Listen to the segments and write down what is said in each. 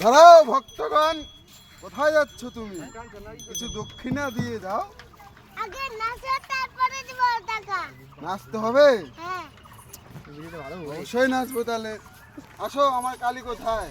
দাঁড়াও ভক্তগণ কোথায় যাচ্ছ তুমি? কিছু দক্ষিণা দিয়ে যাও। আগে নাচো তারপরে দিব টাকা নাচতে হবে? হ্যাঁ। অবশ্যই নাচবো তাহলে। আসো আমার কালী কোথায়?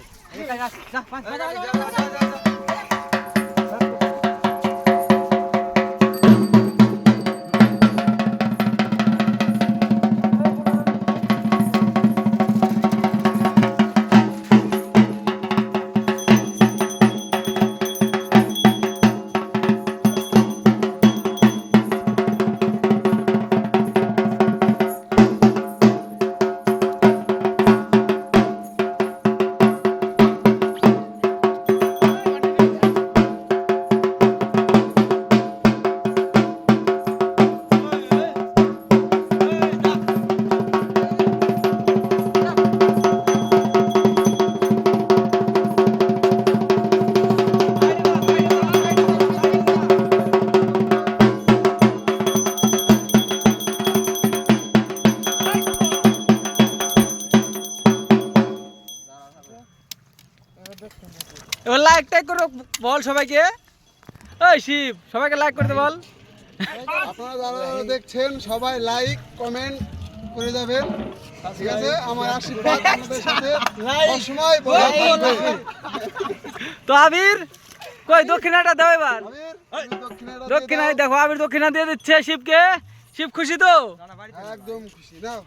এবার লাইক টাইক করে বল সবাইকে। ওই শিব সবাইকে লাইক করতে বল। আপনারা যারা দেখছেন সবাই লাইক কমেন্ট করে যাবেন। ঠিক আছে? আমার আশীর্বাদ আপনাদের সাথে। সবসময় তো আবির কই দক্ষিণাটা দাও এবার। দক্ষিণায় দেখো আবির দক্ষিণা দিয়ে দিচ্ছে শিবকে। শিব খুশি তো? একদম খুশি নাও